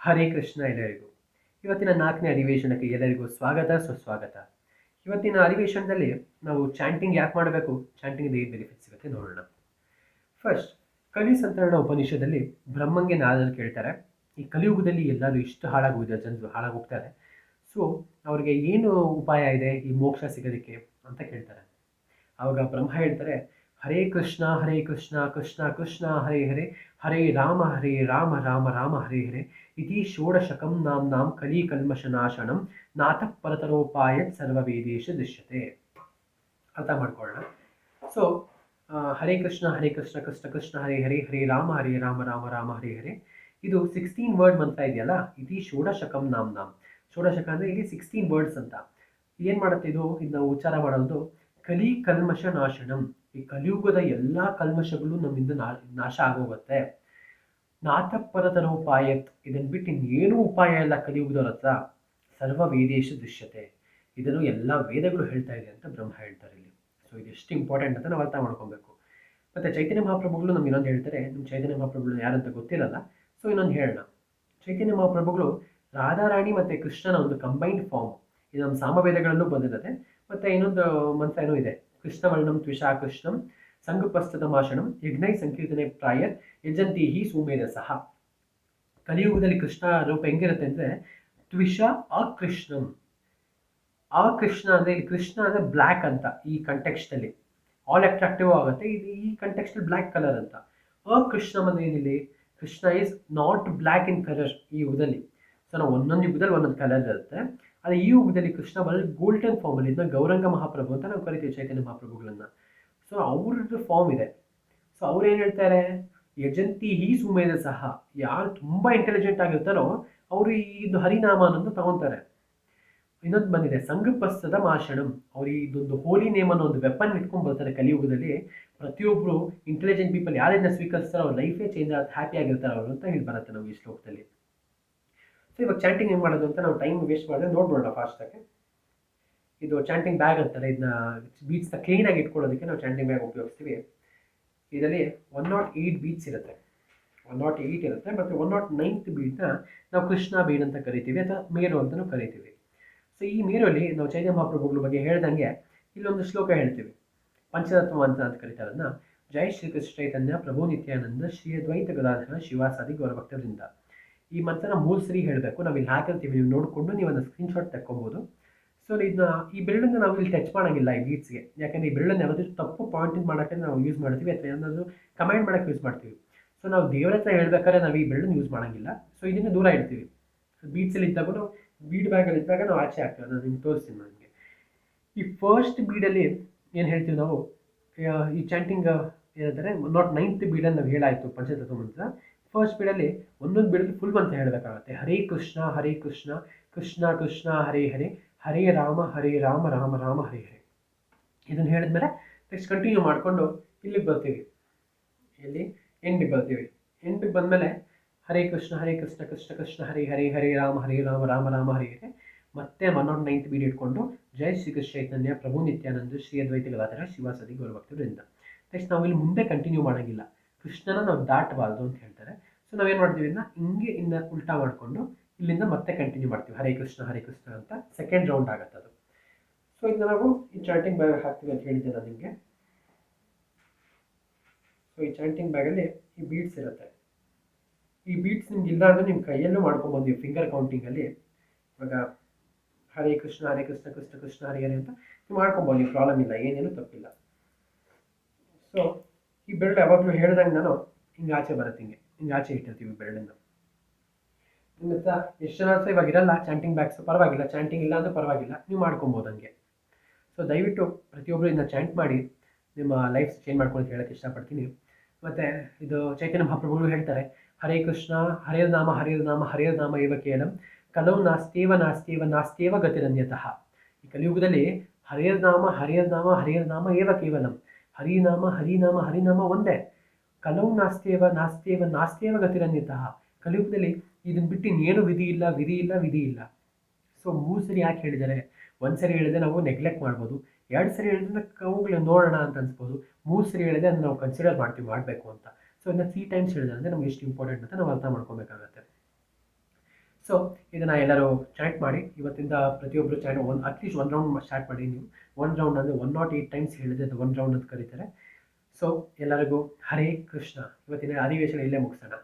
ಹರೇ ಕೃಷ್ಣ ಎಲ್ಲರಿಗೂ. ಇವತ್ತಿನ ನಾಲ್ಕನೇ ಅಧಿವೇಶನಕ್ಕೆ ಎಲ್ಲರಿಗೂ ಸ್ವಾಗತ, ಸುಸ್ವಾಗತ. ಇವತ್ತಿನ ಅಧಿವೇಶನದಲ್ಲಿ ನಾವು ಚಾಂಟಿಂಗ್ ಯಾಕೆ ಮಾಡಬೇಕು? ಚಾಂಟಿಂಗ್ ಏನು ಬೆನಿಫಿಟ್ ಸಿಗುತ್ತೆ ನೋಡೋಣ. ಫಸ್ಟ್ ಕಲಿ ಸಂತರಣ ಉಪನಿಷದಲ್ಲಿ ಬ್ರಹ್ಮಂಗೆ ನಾರದರು ಕೇಳ್ತಾರೆ. ಈ ಕಲಿಯುಗದಲ್ಲಿ ಎಲ್ಲರೂ ಇಷ್ಟು ಹಾಳಾಗೋಗಿದೆ, ಜನರು ಹಾಳಾಗೋಗ್ತಾರೆ. ಸೊ ಅವ್ರಿಗೆ ಏನು ಉಪಾಯ ಇದೆ? ಈ ಮೋಕ್ಷ ಸಿಗೋದಕ್ಕೆ ಅಂತ ಕೇಳ್ತಾರೆ. ಆವಾಗ ಬ್ರಹ್ಮ ಹೇಳ್ತಾರೆ ಹರೇ ಕೃಷ್ಣ ಹರೇ ಕೃಷ್ಣ ಕೃಷ್ಣ ಕೃಷ್ಣ, ಹರೇ ಹರೇ ಹರೇ ರಾಮ ಹರೇ ರಾಮ ರಾಮ ರಾಮ, ಹರೇ ಹರೇ. ಇತಿ ಷೋಡಶಕಂ ನಾಂ ನಾಂ ಕಲಿ ಕಲ್ಮಶನಾಶನಂ ನಾಥ ಪರತರೋಪಾಯತ್ ಸರ್ವವೇದೇಶ ದೃಶ್ಯತೆ. ಅರ್ಥ ಮಾಡ್ಕೊಳ್ಳೋಣ. ಸೊ ಹರೇ ಕೃಷ್ಣ ಹರೇ ಕೃಷ್ಣ ಕೃಷ್ಣ ಕೃಷ್ಣ, ಹರೇ ಹರೇ ಹರೇ ರಾಮ ಹರೇ ರಾಮ ರಾಮ ರಾಮ, ಹರೇ ಹರೇ. ಇದು ಸಿಕ್ಸ್ಟೀನ್ ವರ್ಡ್ ಅಂತ ಇದೆಯಲ್ಲ? ಇತಿ ಷೋಡಶಕಂ ನಾಮ್ ನಾಮ್ ಷೋಡಶಕ ಅಂದರೆ ಇಲ್ಲಿ ಸಿಕ್ಸ್ಟೀನ್ ವರ್ಡ್ಸ್ ಅಂತ. ಏನು ಮಾಡುತ್ತೆ ಇದು? ಇದನ್ನ ಉಚ್ಚಾರ ಮಾಡೋದು ಕಲಿ ಕಲ್ಮಶ ನಾಶನಂ ಈ ಕಲಿಯುಗದ ಎಲ್ಲ ಕಲ್ಮಶಗಳು ನಮ್ಮಿಂದ ನಾ, ನಾಶ ಆಗೋಗುತ್ತೆ. ನಾಥ ಉಪಾಯ ಇದನ್ನು ಬಿಟ್ಟು ಇನ್ನೇನು ಉಪಾಯ ಇಲ್ಲ ಕಲಿಯುಗದವ್ರ ಹತ್ರ. ಸರ್ವ ವೇದೇಶ ದೃಶ್ಯತೆ. ಇದನ್ನು ಎಲ್ಲ ವೇದಗಳು ಹೇಳ್ತಾ ಇದೆ ಅಂತ ಬ್ರಹ್ಮ ಹೇಳ್ತಾರೆ ಇಲ್ಲಿ. ಸೊ ಇದು ಎಷ್ಟು ಇಂಪಾರ್ಟೆಂಟ್ ಅಂತ ನಾವು ಅರ್ಥ ಮಾಡ್ಕೊಬೇಕು. ಮತ್ತು ಚೈತನ್ಯ ಮಹಾಪ್ರಭುಗಳು ನಮ್ಗೆ ಇನ್ನೊಂದು ಹೇಳ್ತಾರೆ. ನಮ್ಮ ಚೈತನ್ಯ ಮಹಾಪ್ರಭುಗಳು ಯಾರಂತ ಗೊತ್ತಿರಲ್ಲ. ಸೊ ಇನ್ನೊಂದು ಹೇಳೋಣ. ಚೈತನ್ಯ ಮಹಾಪ್ರಭುಗಳು ರಾಧಾರಾಣಿ ಮತ್ತು ಕೃಷ್ಣನ ಒಂದು ಕಂಬೈನ್ಡ್ ಫಾರ್ಮ್ ಇದು ನಮ್ಮ ಸಾಮವೇದಗಳಲ್ಲೂ ಬಂದಿರುತ್ತೆ. ಮತ್ತು ಇನ್ನೊಂದು ಮಂತ್ರ ಏನೋ ಇದೆ. ಕೃಷ್ಣವರ್ಣಂ ತ್ವಿಷಾ ಕೃಷ್ಣಂ ಸಂಗಪಸ್ತದ ಮಾಷಣಂ ಯಜ್ಞೈ ಸಂಕೀರ್ತನೆ ಪ್ರಾಯ ಯಜಂತಿ ಹಿ ಸಹ ಕಲಿಯುಗದಲ್ಲಿ ಕೃಷ್ಣ ರೂಪ ಹೆಂಗಿರುತ್ತೆ ಅಂದರೆ ತ್ವಿಷ ಅಕೃಷ್ಣಂ ಆ ಕೃಷ್ಣ ಅಂದರೆ ಇಲ್ಲಿ ಕೃಷ್ಣ ಅಂದರೆ ಬ್ಲ್ಯಾಕ್ ಅಂತ ಈ ಕಂಟೆಕ್ಸ್ಟಲ್ಲಿ ಆಲ್ ಅಟ್ರಾಕ್ಟಿವ್ ಆಗುತ್ತೆ. ಇದು ಈ ಕಂಟೆಕ್ಸ್ಟಲ್ಲಿ ಬ್ಲ್ಯಾಕ್ ಕಲರ್ ಅಂತ. ಅಕೃಷ್ಣ ಅಂದರೆ ಏನಿಲ್ಲಿ? Krishna is not black in colour ಈ ಯುಗದಲ್ಲಿ ಸೊ ನಾವು ಒಂದೊಂದು ಯುಗದಲ್ಲಿ ಒಂದೊಂದು ಕಲರ್ ಇರುತ್ತೆ. ಆದರೆ ಈ ಯುಗದಲ್ಲಿ ಕೃಷ್ಣ ಬಲ್ ಗೋಲ್ಡನ್ ಫಾರ್ಮಲ್ಲಿ ಇದನ್ನ ಗೌರಂಗ ಮಹಾಪ್ರಭು ಅಂತ ನಾವು ಕರಿತೀವಿ ಚೈತನ್ಯ ಮಹಾಪ್ರಭುಗಳನ್ನ. ಸೊ ಅವ್ರದ್ದು ಫಾರ್ಮ್ ಇದೆ. ಸೊ ಅವ್ರು ಏನು ಹೇಳ್ತಾರೆ? ಯಜಂತಿ ಹೀ ಸುಮೇಧ ಸಹ. ಯಾರು ತುಂಬ ಇಂಟೆಲಿಜೆಂಟ್ ಆಗಿರ್ತಾರೋ, ಅವರು ಇದು ಹರಿನಾಮ ಅನ್ನೋದು ತಗೊತಾರೆ. ಇನ್ನೊಂದು ಬಂದಿದೆ ಸಂಘಪಸ್ತದ ಮಾಷಣಂ ಅವ್ರು ಇದೊಂದು ಹೋಲಿ ನೇಮ್ ಅನ್ನೋ ಒಂದು ವೆಪನ್ ಇಟ್ಕೊಂಡು ಬರ್ತಾರೆ ಕಲಿಯುಗದಲ್ಲಿ. ಪ್ರತಿಯೊಬ್ಬರು ಇಂಟೆಲಿಜೆಂಟ್ ಪೀಪಲ್ ಯಾರಿಂದ ಸ್ವೀಕರಿಸ್ತಾರೋ, ಅವ್ರ ಲೈಫೇ ಚೇಂಜ್ ಆಗಿ ಹ್ಯಾಪಿ ಆಗಿರ್ತಾರೆ ಅವರು ಅಂತ ಹೇಳಿ ಬರುತ್ತೆ ನಾವು ಈ ಶ್ಲೋಕದಲ್ಲಿ. ಸೊ ಇವಾಗ ಚಾಂಟಿಂಗ್ ಏನು ಮಾಡೋದು ಅಂತ ನಾವು ಟೈಮ್ ವೇಸ್ಟ್ ಮಾಡಿದ್ರೆ ನೋಡ್ಬೋಣ ಫಾಸ್ಟಾಗಿ ಇದು ಚಾಂಟಿಂಗ್ ಬ್ಯಾಗ್ ಅಂತಾರೆ ಇದನ್ನ ಬೀಚ್ನ ಕ್ಲೀನಾಗಿ ಇಟ್ಕೊಳ್ಳೋದಕ್ಕೆ ನಾವು ಚಾಂಟಿಂಗ್ ಬ್ಯಾಗ್ ಉಪಯೋಗಿಸ್ತೀವಿ. ಇದರಲ್ಲಿ ಒನ್ ನಾಟ್ ಏಯ್ಟ್ ಬೀಟ್ಸ್ ಇರುತ್ತೆ. ಒನ್ ನಾಟ್ ಏಯ್ಟ್ ಇರುತ್ತೆ, ಮತ್ತು ಒನ್ ನಾಟ್ ನೈನ್ತ್ ಬೀಟ್ನ ನಾವು ಕೃಷ್ಣ ಬೀಡ್ ಅಂತ ಕರಿತೀವಿ, ಅಥವಾ ಮೇರು ಅಂತಲೂ ಕರಿತೀವಿ. ಸೊ ಈ ಮೇರಲ್ಲಿ ನಾವು ಚೈತನ್ಯ ಮಹಾಪ್ರಭುಗಳ ಬಗ್ಗೆ ಹೇಳ್ದಂಗೆ ಇಲ್ಲೊಂದು ಶ್ಲೋಕ ಹೇಳ್ತೀವಿ. ಪಂಚತತ್ವ ಅಂತ ಅಂತ ಕರೀತಾರನ್ನ ಅದನ್ನ ಜೈ ಶ್ರೀ ಕೃಷ್ಣ ಚೈತನ್ಯ, ಪ್ರಭು ನಿತ್ಯಾನಂದ, ಶ್ರೀ ಅದ್ವೈತ ಗದಾಧರ, ಶಿವಾಸಾದಿ ಗೌರಭಕ್ತರಿಂದ. ಈ ಮಂತ್ರನ ಮೂರು ಸರಿ ಹೇಳಬೇಕು. ನಾವು ಇಲ್ಲಿ ಹಾಕಿರ್ತೀವಿ ನೀವು ನೋಡಿಕೊಂಡು ನೀವು ಒಂದು ಸ್ಕ್ರೀನ್ಶಾಟ್ ತಕ್ಕೊಬೋದು. ಸೊ ಇದನ್ನ ಈ ಬೆರಳನ್ನ ನಾವು ಇಲ್ಲಿ ಟಚ್ ಮಾಡೋಂಗಿಲ್ಲ ಈ ಬೀಟ್ಸ್ಗೆ ಯಾಕಂದರೆ ಈ ಬೆರಳನ್ನ ಯಾವುದೇ ತಪ್ಪು ಪಾಯಿಂಟಿಂಗ್ ಮಾಡೋಕ್ಕೆ ನಾವು ಯೂಸ್ ಮಾಡ್ತೀವಿ ಅಥವಾ ಏನಾದರೂ ಕಮೆಂಟ್ ಮಾಡೋಕ್ಕೆ ಯೂಸ್ ಮಾಡ್ತೀವಿ. ಸೊ ನಾವು ದೇವರ ಹತ್ರ ಹೇಳ್ಬೇಕಾದ್ರೆ ನಾವು ಈ ಬೆರಳನ್ನ ಯೂಸ್ ಮಾಡೋಂಗಿಲ್ಲ. ಸೊ ಇದನ್ನು ದೂರ ಇಡ್ತೀವಿ ಬೀಟ್ಸಲ್ಲಿ ಇದ್ದಾಗ ಬೀಡ್ ಬ್ಯಾಗಲ್ಲಿ ಇದ್ದಾಗ ನಾವು ಆಚೆ ಹಾಕ್ತೀವಿ. ಅದನ್ನು ನಿಮ್ಗೆ ತೋರಿಸ್ತೀನಿ ನನಗೆ ಈ ಫಸ್ಟ್ ಬೀಡಲ್ಲಿ ಏನು ಹೇಳ್ತೀವಿ ನಾವು, ಈ ಚಾಂಟಿಂಗ್ ಏನಂತಾರೆ ನಾಟ್ ನೈನ್ತ್ ಬೀಡನ್ನು ನಾವು ಹೇಳಾಯಿತು, ಪಂಚತತ್ವ ಮಂತ್ರ. ಫಸ್ಟ್ ಬೀಡಲ್ಲಿ ಒಂದೊಂದು ಬೀಡಲ್ಲಿ ಫುಲ್ ಮಂತ್ರ ಹೇಳಬೇಕಾಗುತ್ತೆ. ಹರೇ ಕೃಷ್ಣ ಹರೇ ಕೃಷ್ಣ ಕೃಷ್ಣ ಕೃಷ್ಣ, ಹರೇ ಹರೇ ಹರೇ ರಾಮ ಹರೇ ರಾಮ ರಾಮ ರಾಮ, ಹರೇ ಹರೇ. ಇದನ್ನು ಹೇಳಿದ್ಮೇಲೆ ನೆಕ್ಸ್ಟ್ ಕಂಟಿನ್ಯೂ ಮಾಡಿಕೊಂಡು ಇಲ್ಲಿಗೆ ಬರ್ತೀವಿ. ಇಲ್ಲಿ ಎಂಡಿಗೆ ಬರ್ತೀವಿ. ಎಂಡಿಗೆ ಬಂದಮೇಲೆ ಹರೇ ಕೃಷ್ಣ ಹರೇ ಕೃಷ್ಣ ಕೃಷ್ಣ ಕೃಷ್ಣ, ಹರೇ ಹರೇ ಹರೇ ರಾಮ ಹರೇ ರಾಮ ರಾಮ ರಾಮ, ಹರೇ ಹರೇ. ಮತ್ತೆ ಒನ್ ನಾಟ್ ನೈನ್ತ್ ಬೀಡ್ ಇಟ್ಕೊಂಡು ಜೈ ಶ್ರೀ ಕೃಷ್ಣ ಚೈತನ್ಯ, ಪ್ರಭು ನಿತ್ಯಾನಂದ, ಶ್ರೀ ಅದ್ವೈತ ಗದಾಧರ ಶಿವಾಸದಿ ಗೌರಭಕ್ತರಿಂದ ನೆಕ್ಸ್ಟ್ ನಾವು ಇಲ್ಲಿ ಮುಂದೆ ಕಂಟಿನ್ಯೂ ಮಾಡೋಂಗಿಲ್ಲ. ಕೃಷ್ಣನ ನಾವು ದಾಟಬಾರ್ದು ಅಂತ ಹೇಳ್ತಾರೆ. ಸೊ ನಾವೇನು ಮಾಡ್ತೀವಿ? ಇದನ್ನ ಹಿಂಗೆ ಇನ್ನ ಉಲ್ಟಾ ಮಾಡಿಕೊಂಡು ಇಲ್ಲಿಂದ ಮತ್ತೆ ಕಂಟಿನ್ಯೂ ಮಾಡ್ತೀವಿ. ಹರೇ ಕೃಷ್ಣ ಹರೇ ಕೃಷ್ಣ ಅಂತ ಸೆಕೆಂಡ್ ರೌಂಡ್ ಆಗುತ್ತೆ ಅದು. ಸೊ ಇದನ್ನ ನಾವು ಈ ಚಾಂಟಿಂಗ್ ಬ್ಯಾಗ್ ಹಾಕ್ತೀವಿ ಅಂತ ಹೇಳಿದ್ದೆ ನಾನು ನಿಮಗೆ. ಸೊ ಈ ಚಾಂಟಿಂಗ್ ಬ್ಯಾಗಲ್ಲಿ ಈ ಬೀಟ್ಸ್ ಇರುತ್ತೆ. ಈ ಬೀಟ್ಸ್ ನಿಮ್ಗೆ ಇಲ್ಲ ಅಂದರೆ ನಿಮ್ಮ ಕೈಯಲ್ಲೂ ಮಾಡ್ಕೊಬೋದು. ನೀವು ಫಿಂಗರ್ ಕೌಂಟಿಂಗಲ್ಲಿ ಇವಾಗ ಹರೇ ಕೃಷ್ಣ ಹರೇ ಕೃಷ್ಣ ಕೃಷ್ಣ ಕೃಷ್ಣ, ಹರೇ ಹರೇ ಅಂತ ನೀವು ಮಾಡ್ಕೊಬೋದು. ನೀವು ಪ್ರಾಬ್ಲಮ್ ಇಲ್ಲ ಏನೇನು ತಪ್ಪಿಲ್ಲ. ಸೊ ಈ ಬೆರಳು ಯಾವಾಗಲೂ ಹೇಳ್ದಂಗೆ ನಾನು ಹಿಂಗೆ ಆಚೆ ಬರುತ್ತೆ ಹಿಂಗೆ ಹಿಂಗೆ ಆಚೆ ಇಟ್ಟಿರ್ತೀವಿ ಬೆರಳನ್ನು ನಿಮ್ಮ ಹತ್ರ ಎಷ್ಟು ಜನ ಸಹ ಇವಾಗ ಇರಲ್ಲ ಚಾಂಟಿಂಗ್ ಬ್ಯಾಗ್ಸ್ ಪರವಾಗಿಲ್ಲ ಚಾಂಟಿಂಗ್ ಇಲ್ಲ ಅಂದ್ರೆ ಪರವಾಗಿಲ್ಲ, ನೀವು ಮಾಡ್ಕೊಬೋದು ಹಂಗೆ. ಸೊ ದಯವಿಟ್ಟು ಪ್ರತಿಯೊಬ್ಬರು ಇದನ್ನ ಚಾಂಟ್ ಮಾಡಿ, ನಿಮ್ಮ ಲೈಫ್ ಚೇಂಜ್ ಮಾಡ್ಕೊಳ್ಳೋಕೆ ಹೇಳೋಕ್ಕೆ ಇಷ್ಟಪಡ್ತೀನಿ. ಮತ್ತು ಇದು ಚೈತನ್ಯ ಮಹಾಪ್ರಭುಗಳು ಹೇಳ್ತಾರೆ, ಹರೇ ಕೃಷ್ಣ, ಹರೇ ನಾಮ ಹರೇ ನಾಮ ಹರೇ ನಾಮ ಇವ ಕೇವಲಂ ಕಲೌ ನಾಸ್ತೇವ ನಾಸ್ತೇವ ನಾಸ್ತೇವ ಗತಿರನ್ಯತಃ. ಈ ಕಲಿಯುಗದಲ್ಲಿ ಹರೇ ನಾಮ ಹರೇ ನಾಮ ಹರೇ ನಾಮ ಏವ ಕೇವಲಂ. ಹರಿನಾಮ ಹರಿನಾಮ ಹರಿನಾಮ ಒಂದೇ. ಕಲೌ ನಾಸ್ತಿಯವ ನಾಸ್ತಿಯವ ನಾಸ್ತಿಯವ ಗತಿರನ್ಯತಃ ಕಲಿಯುಗದಲ್ಲಿ ಇದನ್ನ ಬಿಟ್ಟು ಇನ್ನೇನು ವಿಧಿ ಇಲ್ಲ ವಿಧಿ ಇಲ್ಲ ವಿಧಿ ಇಲ್ಲ. ಸೊ ಮೂರು ಸರಿ ಯಾಕೆ ಹೇಳಿದ್ದಾರೆ? ಒಂದು ಸರಿ ಹೇಳಿದ್ರೆ ನಾವು ನೆಗ್ಲೆಕ್ಟ್ ಮಾಡ್ಬೋದು. ಎರಡು ಸರಿ ಹೇಳಿದ್ರೆ ಅವುಗಳು ನೋಡೋಣ ಅಂತ ಅನ್ಸ್ಬೋದು. ಮೂರು ಸರಿ ಹೇಳಿದ್ರೆ ಅದನ್ನ ನಾವು ಕನ್ಸಿಡರ್ ಮಾಡ್ತೀವಿ, ಮಾಡಬೇಕು ಅಂತ. ಸೊ ಇದನ್ನ ತ್ರೀ ಟೈಮ್ಸ್ ಹೇಳಿದ್ರೆ ಅಂದರೆ ನಮ್ಗೆ ಎಷ್ಟು ಇಂಪಾರ್ಟೆಂಟ್ ಅಂತ ನಾವು ಅರ್ಥ ಮಾಡ್ಕೊಬೇಕಾಗತ್ತೆ. ಸೊ ಇದನ್ನು ಎಲ್ಲರೂ ಚಾಟ್ ಮಾಡಿ, ಇವತ್ತಿಂದ ಪ್ರತಿಯೊಬ್ಬರು ಚಾಟ್ ಒಂದು ಅಟ್ಲೀಸ್ಟ್ ಒನ್ ರೌಂಡ್ ಸ್ಟಾರ್ಟ್ ಮಾಡಿ ನೀವು. ಒನ್ ರೌಂಡ್ ಅಂದರೆ ಒನ್ ನಾಟ್ ಏಯ್ಟ್ ಟೈಮ್ಸ್ ಹೇಳಿದ್ರೆ ಅದು ಒನ್ ರೌಂಡ್ ಅಂತ ಕರೀತಾರೆ. ಸೊ ಎಲ್ಲರಿಗೂ ಹರೇ ಕೃಷ್ಣ. ಇವತ್ತಿನ ಅಧಿವೇಶನ ಇಲ್ಲೇ ಮುಗಿಸೋಣ.